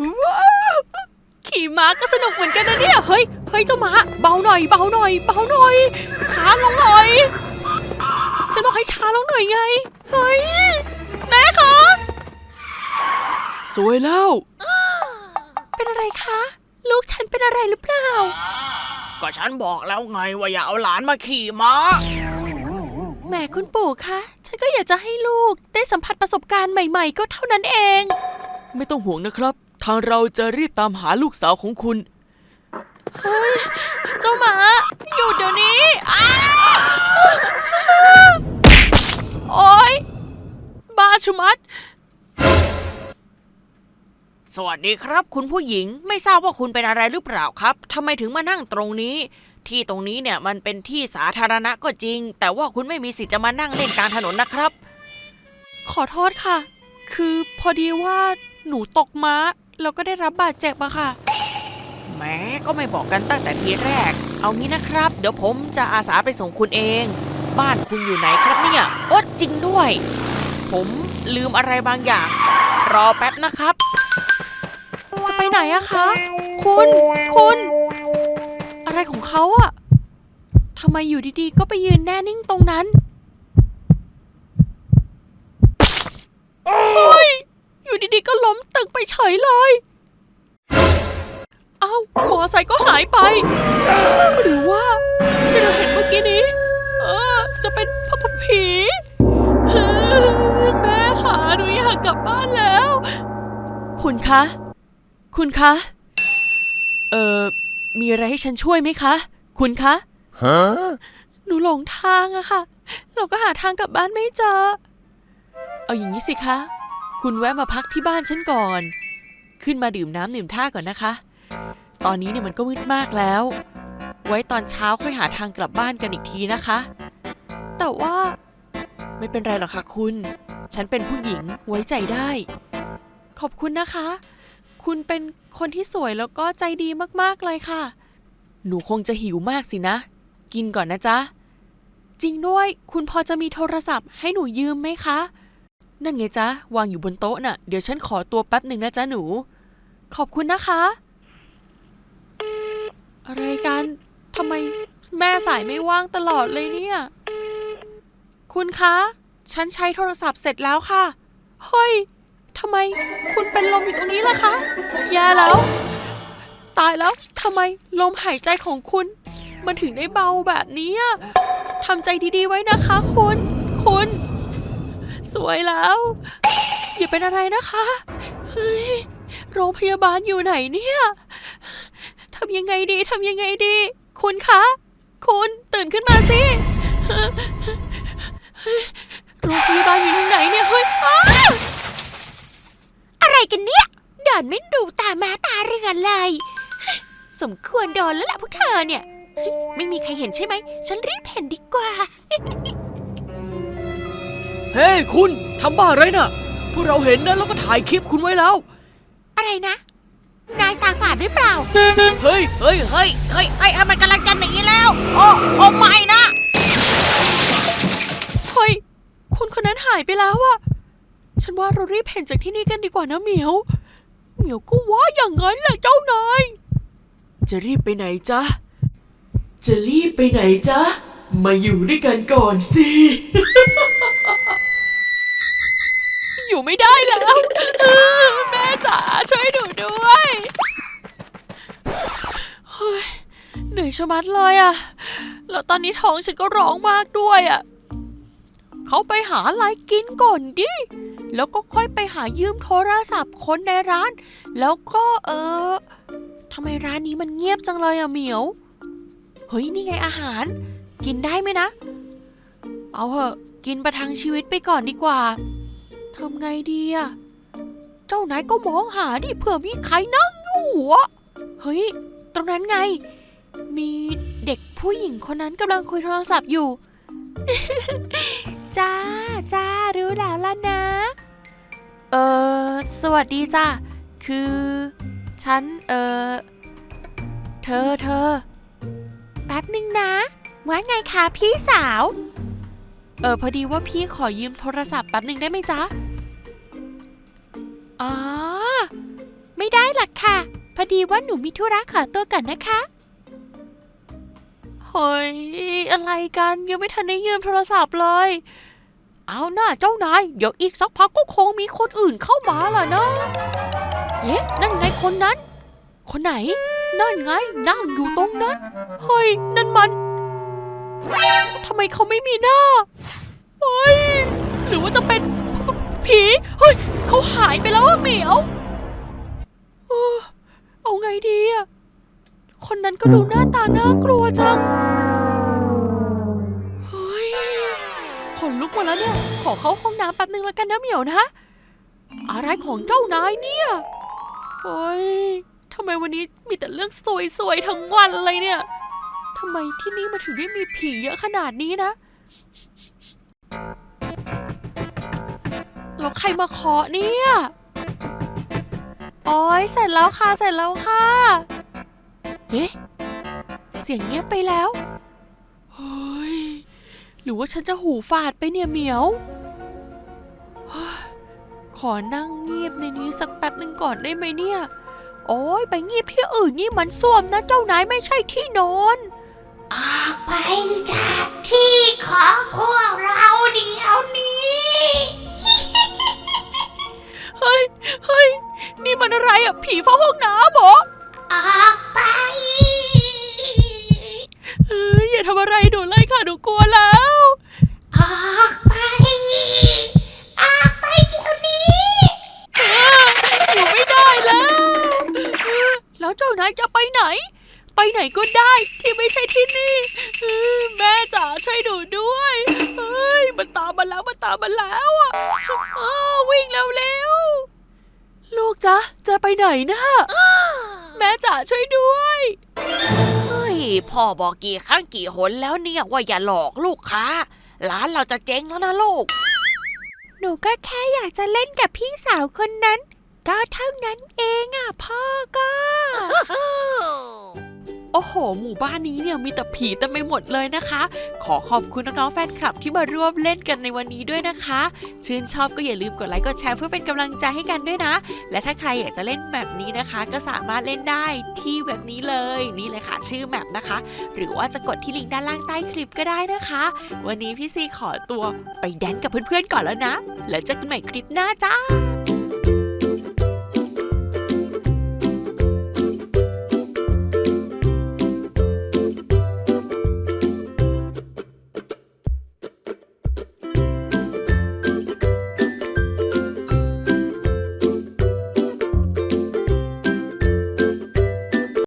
ว้าวขี่ม้าก็สนุกเหมือนกันนะเนี่ยเฮ้ยเฮ้ยเจ้าม้าเบาหน่อย เบาหน่อย เบาหน่อย ช้าลงหน่อยฉันบอกให้ช้าลงหน่อยไงเฮ้ยแม่คะสวยแล้ว เป็นอะไรคะ ลูกฉันเป็นอะไรหรือเปล่า ก็ฉันบอกแล้วไงว่าอย่าเอาหลานมาขี่ม้าแหมคุณปู่คะ ฉันก็อยากจะให้ลูกได้สัมผัสประสบการณ์ใหม่ ๆ ก็เท่านั้นเอง ไม่ต้องห่วงนะครับ ทางเราจะรีบตามหาลูกสาวของคุณเจ้าหมาหยุดเดี๋ยวนี้อ้าโอ๊ยบ้าชุมัด สวัสดีครับ คุณผู้หญิงไม่ทราบว่าคุณเป็นอะไรหรือเปล่าครับทำไมถึงมานั่งตรงนี้ ที่ตรงนี้เนี่ยมันเป็นที่สาธารณะก็จริง แต่ว่าคุณไม่มีสิทธิ์จะมานั่งเล่นกลางถนนนะครับ ขอโทษค่ะ คือพอดีว่า หนูตกม้า แล้วก็ได้รับบาดเจ็บอะค่ะแหม้ก็ไม่บอกกันตั้งแต่ทีแรก เอางี้นะครับ เดี๋ยวผมจะอาสาไปส่งคุณเอง บ้านคุณอยู่ไหนครับเนี่ยโอ๊ยจริงด้วย ผมลืมอะไรบางอย่าง รอแป๊บนะครับ จะไปไหนอะคะ คุณ คุณ อะไรของเขาอะทำไมอยู่ดีๆ ก็ไปยืนแน่นิ่งตรงนั้น เฮ้ย อยู่ดีๆก็ล้มตึกไปเฉยเลย เอ้ามอไซค์ก็หายไป หรือว่า ที่เราเห็นเมื่อกี้นี้ เออ จะเป็นพพผีเออแม่ขาหนูอยากกลับบ้านแล้ว คุณคะ คุณคะ เอ่อ มีอะไรให้ฉันช่วยไหมคะ คุณคะ Huh? หนูหลงทางอะค่ะ เราก็หาทางกลับบ้านไม่เจอ เอาอย่างนี้สิคะ คุณแวะมาพักที่บ้านฉันก่อน ขึ้นมาดื่มน้ำดื่มท่าก่อนนะคะ ตอนนี้เนี่ยมันก็มืดมากแล้ว ไว้ตอนเช้าค่อยหาทางกลับบ้านกันอีกทีนะคะ แต่ว่า ไม่เป็นไรหรอกค่ะคุณ ฉันเป็นผู้หญิงไว้ใจได้ ขอบคุณนะคะ คุณเป็นคนที่สวยแล้วก็ใจดีมากๆเลยค่ะ หนูคงจะหิวมากสินะ กินก่อนนะจ๊ะ จริงด้วย คุณพอจะมีโทรศัพท์ให้หนูยืมไหมคะ นั่นไงจ๊ะ วางอยู่บนโต๊ะน่ะ เดี๋ยวฉันขอตัวแป๊บหนึ่งนะจ๊ะหนู ขอบคุณนะคะ อะไรกันทำไมแม่สายไม่ว่างตลอดเลยเนี่ย คุณคะ ฉันใช้โทรศัพท์เสร็จแล้วค่ะ เฮ้ยทำไมคุณเป็นลมอยู่ตรงนี้ล่ะคะ แย่แล้ว ตายแล้วทำไมลมหายใจของคุณ มันถึงได้เบาแบบนี้ทำใจดีๆไว้นะคะ คุณ คุณ สวยแล้ว อย่าเป็นอะไรนะคะเฮ้ยโรงพยาบาลอยู่ไหนเนี่ยทำยังไงดีทำยังไงดี คุณคะ คุณตื่นขึ้นมาสิโรงพยาบาลอยู่ทางไหนเนี่ยเฮ้ยอะไรกันเนี่ยเดินไม่ดูตามาตาเรือเลย สมควรโดนแล้วล่ะพวกเธอเนี่ย ไม่มีใครเห็นใช่ไหม ฉันรีบเห็นดีกว่า เฮ้ยคุณทำบ้าอะไรน่ะ พวกเราเห็นนะแล้วก็ถ่ายคลิปคุณไว้แล้ว อะไรนะ นายตาฝาดหรือเปล่า เฮ้ยเฮ้ยเฮ้ยเฮ้ยเฮ้ยมันกำลังจะหนีแล้ว โอ้โอ้ไม่นะ เฮ้ย คุณคนนั้นหายไปแล้วอะฉันว่าเรารีบเห็นจากที่นี่กันดีกว่านะเหมียว เหมียวก็ว่าอย่างนั้นแหละเจ้านาย จะรีบไปไหนจ๊ะ จะรีบไปไหนจ๊ะ มาอยู่ด้วยกันก่อนสิ อยู่ไม่ได้แล้ว แม่จ๋าช่วยหนูด้วยเฮ้ยเหนื่อยชะมัดเลยอะแล้วตอนนี้ท้องฉันก็ร้องมากด้วยอะเขาไปหาอะไรกินก่อนดิ แล้วก็ค่อยไปหายืมโทรศัพท์คนในร้าน แล้วก็เออทำไมร้านนี้มันเงียบจังเลยอะเหมียว เฮ้ยนี่ไงอาหาร กินได้ไหมนะ เอาเหอะ กินประทังชีวิตไปก่อนดีกว่า ทำไงดีอะเจ้านายก็มองหาดิเผื่อมีใครนั่งอยู่อะเฮ้ย ตรงนั้นไง มีเด็กผู้หญิงคนนั้นกำลังคุยโทรศัพท์อยู่ จ้าจ้ารู้แล้วล่ะนะ เออสวัสดีจ้าคือ ฉัน เออเธอเธอแป๊บนึงนะ ว่าไงคะพี่สาว เออพอดีว่าพี่ขอยืมโทรศัพท์แป๊บหนึ่งได้ไหมจ๊ะ อ๋อ ไม่ได้หรอกค่ะ พอดีว่าหนูมีธุระขอตัวก่อนนะคะเฮ้ยอะไรกันยังไม่ทันได้ยืมโทรศัพท์เลย เอาหน้าเจ้านาย เดี๋ยวอีกสักพักก็คงมีคนอื่นเข้ามาล่ะนะเอ๊ะนั่นไงคนนั้น คนไหน นั่นไงนั่งอยู่ตรงนั้น เฮ้ย นั่นมันทำไมเขาไม่มีหน้าเฮ้ยหรือว่าจะเป็น ผีเฮ้ยเขาหายไปแล้วอะเหมียวเออเอาไงดีอะคนนั้นก็ดูหน้าตาน่ากลัวจังเฮ้ยขนลุกหมดแล้วเนี่ย ขอเข้าห้องน้ำแป๊บนึงแล้วกันนะเหมียวนะ อะไรของเจ้านายเนี่ยเฮ้ยทำไมวันนี้มีแต่เรื่องสวยๆทั้งวันเลยเนี่ยทำไมที่นี่มาถึงได้มีผีเยอะขนาดนี้นะ แล้วใครมาเคาะเนี่ยโอ้ยเสร็จแล้วค่ะ เสร็จแล้วค่ะเอ๊ะเสียงเงียบไปแล้ว เฮ้ย หรือว่าฉันจะหูฝาดไปเนี่ยเหมียว ขอนั่งเงียบในนี้สักแป๊บหนึ่งก่อนได้ไหมเนี่ย โอ้ยไปเงียบที่อื่นนี่มันส้วมนะเจ้านายไม่ใช่ที่นอนออกไปจากที่ของพวกเราเดี๋ยวนี้ เฮ้ย เฮ้ย นี่มันอะไรอะ ผีเฝ้าห้องน้ำเหรอออกไปเฮ้ยอย่าทำอะไรหนูเลยค่ะหนูกลัวแล้ว ออกไป ออกไปเดี๋ยวนี้ อยู่ไม่ได้แล้ว แล้วเจ้านายจะไปไหน ไปไหนก็ได้ที่ไม่ใช่ที่นี่ แม่จ๋าช่วยหนูด้วยเฮ้ยมันตามมาแล้วมันตามมาแล้วอะอ้าววิ่งเร็วๆลูกจ๊ะจะไปไหนนะแม่จ๋าช่วยด้วยเฮ้ยพ่อบอกกี่ครั้งกี่หนแล้วเนี่ยว่าอย่าหลอกลูกค้าร้านเราจะเจ๊งแล้วนะลูก หนูก็แค่อยากจะเล่นกับพี่สาวคนนั้น ก็เท่านั้นเองอะพ่อก็ โอ้โห หมู่บ้านนี้เนี่ยมีแต่ผีเต็มไปหมดเลยนะคะ ขอขอบคุณน้องๆแฟนคลับที่มาร่วมเล่นกันในวันนี้ด้วยนะคะ ชื่นชอบก็อย่าลืมกดไลค์กดแชร์เพื่อเป็นกำลังใจให้กันด้วยนะ และถ้าใครอยากจะเล่นแบบนี้นะคะ ก็สามารถเล่นได้ที่แบบนี้เลยนี่เลยค่ะ ชื่อแมปนะคะ หรือว่าจะกดที่ลิงก์ด้านล่างใต้คลิปก็ได้นะคะ วันนี้พี่ซีขอตัวไปแดนกับเพื่อนๆก่อนแล้วนะ แล้วเจอกันใหม่คลิปหน้าจ้า